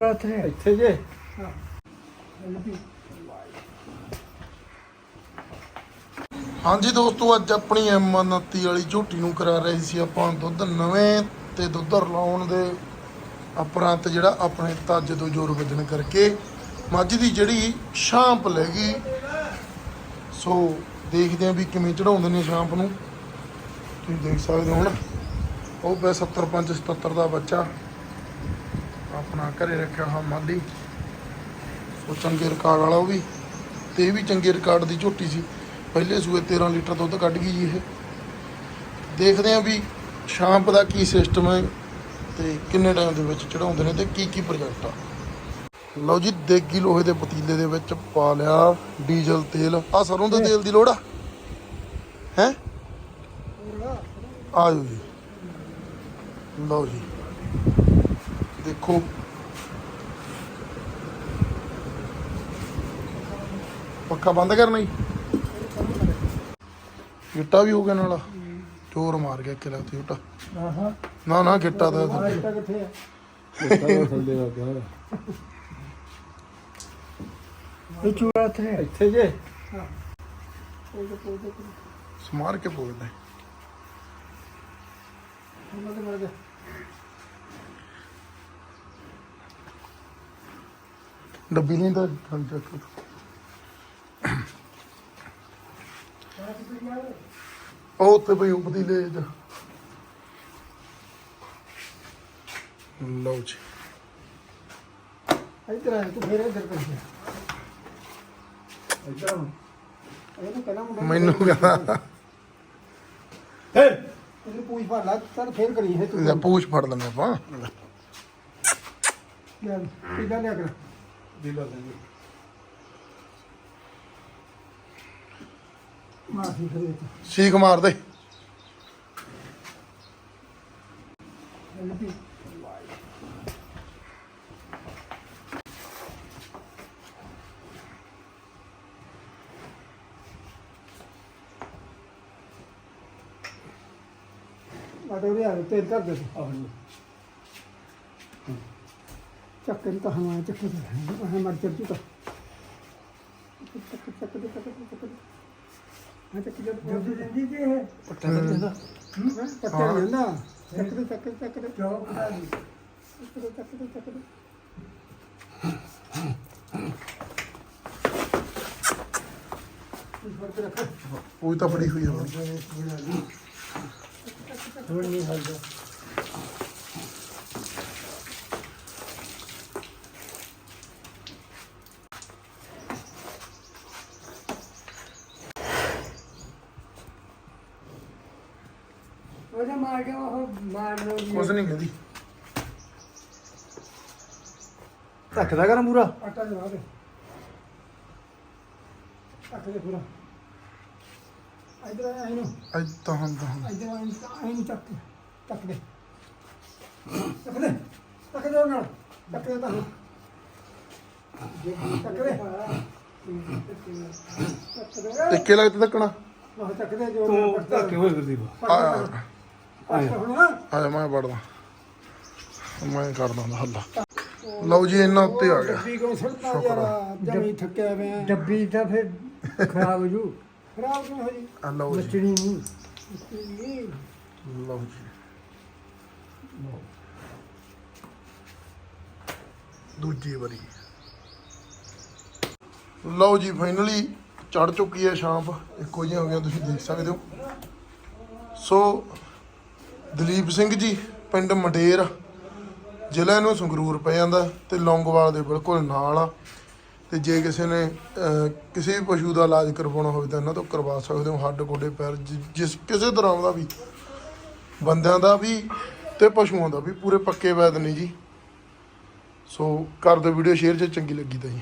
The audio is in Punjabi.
ਇੱਥੇ ਜੇ। ਹਾਂਜੀ ਦੋਸਤੋ ਅੱਜ ਆਪਣੀ M29 ਵਾਲੀ ਝੋਟੀ ਨੂੰ ਕਰਾ ਰਹੇ ਸੀ ਆਪਾਂ ਦੁੱਧ ਨਵੇਂ ਤੇ ਦੁੱਧ ਰਲਾਉਣ ਦੇ ਉਪਰੰਤ ਜਿਹੜਾ ਆਪਣੇ ਤੱਜ ਤੋਂ ਜ਼ੋਰ ਵੱਜਣ ਕਰਕੇ ਮੱਝ ਦੀ ਜਿਹੜੀ ਸ਼ਾਂਪ ਲੈ ਗਈ। ਸੋ ਦੇਖਦੇ ਆਂ ਵੀ ਕਿਵੇਂ ਚੜਾਉਂਦੇ ਨੇ ਸ਼ਾਂਪ ਨੂੰ। ਤੁਸੀਂ ਦੇਖ ਸਕਦੇ ਹੋ ਹੁਣ। ਉਹ ਪੈ 75 77 ਦਾ ਬੱਚਾ। ਆਪਣਾ ਘਰੇ ਰੱਖਿਆ ਹਾਂ ਮਾਲੀ। ਉਹ ਚੰਗੇ ਰਿਕਾਰਡ ਵਾਲਾ ਉਹ ਵੀ। ਤੇ ਇਹ ਵੀ ਚੰਗੇ ਰਿਕਾਰਡ ਦੀ ਝੋਟੀ ਸੀ। ਪਹਿਲੇ ਸੂਏ 13 ਲੀਟਰ ਦੁੱਧ ਕੱਢ ਗਈ ਜੀ ਇਹ। ਦੇਖਦੇ ਆਂ ਵੀ ਸ਼ਾਂਪ ਦਾ ਕੀ ਸਿਸਟਮ ਹੈ ਤੇ ਕਿੰਨੇ ਟਾਈਮ ਦੇ ਵਿੱਚ ਚੜਾਉਂਦੇ ਨੇ ਤੇ ਕੀ ਕੀ ਪ੍ਰੋਜੈਕਟ ਆ। ਲਓ ਜੀ, ਦੇਗੀ ਲੋਹੇ ਦੇ ਪਤੀਲੇ ਦੇ ਵਿੱਚ ਪਾ ਲਿਆ ਡੀਜ਼ਲ ਤੇਲ। ਆ ਸਰੋਂ ਦੇ ਤੇਲ ਦੀ ਲੋੜ ਆ? ਹੈ? ਆਜੋ ਜੀ। ਲਓ ਜੀ। ਦੇਖੋ। ਪੱਖਾ ਬੰਦ ਕਰਨਾ ਜੀ ਗਿੱਟਾ ਵੀ ਹੋ ਗਿਆ ਨਾਲ। ਚੋਰ ਮਾਰ ਗਿਆ ਕਿਲਾ ਤੇ ਉਟਾ ਆਹਾਂ। ਨਾ ਨਾ ਗਿੱਟਾ ਤਾਂ ਇੱਟਾਂ ਕਿੱਥੇ ਆ? ਥੱਲੇ ਇਹ ਚੂੜਾ ਇੱਥੇ ਇੱਥੇ ਜੇ। ਸਮਾਰ ਕੇ ਬੋਲਦਾ ਡੱਬੀ ਨਹੀਂ ਤਾਂ ਖਾਲੀ ਚੱਕ ਉਹ ਉੱਤੇ ਪਈ ਉਪਦੀ ਲੈ ਜਾ ਲਓ ਜੀ। ਇੱਧਰ ਆ ਤੂੰ ਫੇਰ ਇੱਧਰ ਕਰ ਇੱਧਰ ਆ। ਇਹਨੂੰ ਕਹਿੰਦਾ ਮੁੰਡਾ ਮੈਨੂੰ ਕਹਿੰਦਾ। ਫੇਰ ਤੂੰ ਪੂਛ ਫੜ ਲੈ ਚੱਲ ਫੇਰ ਕਰੀ ਹੈ ਤੂੰ ਲੈ ਪੂਛ ਫੜ ਲੈਂਦੇ ਆਪਾਂ। ਲੈ ਕਿੱਦਾਂ ਲਿਆ ਕਰ? ਦਿਲਾ ਦੇ ਮਾਫੀ ਕਰੇ ਸੀਖ ਮਾਰ ਦੇ। ਤੇ ਆਟੋ ਰਿਆ ਤੇਲ ਕਰ ਦੇ। ਚੱਕਰ ਤਾਂ ਹਮਾਰੇ ਚੱਕਰ ਤਾਂ ਹੈ ਮਰ ਚੱਲ ਚੁੱਕਾ ਚੱਕਰ ਚੱਕਰ ਚੱਕਰ ਚੱਕਰ ਹਾਂ ਚੱਕਰ ਜਲਦੀ ਜਲਦੀ ਜੇ ਹੈ ਪੱਟਾ ਕਰ ਦਿੰਦਾ। ਪੱਟਾ ਨਹੀਂ ਹੁੰਦਾ ਚੱਕਰ ਚੱਕਰ ਚੱਕਰ ਚੌਕ ਦਾ। ਚੱਕਰ ਚੱਕਰ ਚੱਕਰ ਇਸ ਵਾਰ ਤੇ ਰੱਖ। ਪੂਛ ਤਾਂ ਫੜੀ ਹੋਈ ਹੁਣ। ਹੁਣ ਨਹੀਂ ਹਲਦਾ। ਉਹਦਾ ਮਾਰ ਕੇ ਉਹ ਮਾਰ ਲੋ ਕੁਛ ਨਹੀਂ ਕਹਿੰਦੀ। ਰੱਖਦਾ ਕਰ ਮੂਰਾ। ਆਟਾ ਜਵਾ ਦੇ। ਰੱਖ ਦੇ ਪੂਰਾ। ਇਧਰ ਆ ਇਹਨੂੰ ਅੱਜ ਤਾਂ ਤਾਂ ਇਧਰ ਆ ਇਹਨੂੰ ਚੱਕ ਚੱਕ ਦੇ। ਚੱਕ ਦੇ। ਚੱਕ ਦੇ ਨਾਲ। ਚੱਕ ਦੇ ਤਾਂ ਚੱਕ ਦੇ। ਚੱਕ ਦੇ। ਟਿੱਕੇ ਲੱਗਦੇ ਤੱਕਣਾ ਆਹ ਚੱਕ ਦੇ ਜੋ ਤੂੰ ਧੱਕੇ ਹੋਏ ਗੁਰਦੀਪ। ਆ ਆ ਜਾ ਮੈਂ ਪੜਦਾ ਮੈਂ ਕਰਦਾ ਹੁੰਦਾ ਹੱਲਾ। ਲਓ ਜੀ ਇਹਨਾਂ ਉੱਤੇ ਆ ਗਿਆ। ਡੱਬੀ ਯਾਰ? ਜਮੀ ਥੱਕਿਆ ਪਿਆ ਡੱਬੀ ਤਾਂ ਫਿਰ ਖਰਾਬ ਹੋ ਜੂ। ਖਰਾਬ ਕਿਉਂ ਹੋ ਜੀ? ਆ ਲਓ ਜੀ। ਨਹੀਂ। ਲਓ ਜੀ। ਦੂਜੀ ਵਾਰੀ। ਲਓ ਜੀ ਫਾਈਨਲੀ ਚੜ ਚੁੱਕੀ ਹੈ ਸ਼ਾਂਪ। ਇੱਕੋ ਜਿਹਾ ਹੋ ਗਿਆ ਤੁਸੀਂ ਦੇਖ ਸਕਦੇ ਹੋ। ਸੋ ਦਲੀਪ ਸਿੰਘ ਜੀ, ਪਿੰਡ ਮਡੇਰ ਜ਼ਿਲ੍ਹਾ ਨੂੰ ਸੰਗਰੂਰ ਪੈ ਜਾਂਦਾ ਤੇ ਲੌਂਗੋਵਾਲ ਦੇ ਬਿਲਕੁਲ ਨਾਲ ਆ। ਤੇ ਜੇ ਕਿਸੇ ਨੇ ਕਿਸੇ ਵੀ ਪਸ਼ੂ ਦਾ ਇਲਾਜ ਕਰਵਾਉਣਾ ਹੋਵੇ ਤਾਂ ਇਹਨਾਂ ਤੋਂ ਕਰਵਾ ਸਕਦੇ ਹੋ, ਹੱਡ, ਗੋਡੇ, ਪੈਰ, ਜਿ- ਜਿਸ ਕਿਸੇ ਤਰ੍ਹਾਂ ਦਾ ਵੀ, ਬੰਦਿਆਂ ਦਾ ਵੀ ਤੇ ਪਸ਼ੂਆਂ ਦਾ ਵੀ, ਪੂਰੇ ਪੱਕੇ ਵੈਦ ਨੇ ਜੀ। ਸੋ ਕਰ ਦਿਓ ਵੀਡੀਓ ਸ਼ੇਅਰ ਜੇ ਚੰਗੀ ਲੱਗੀ ਤਾਂ ਜੀ।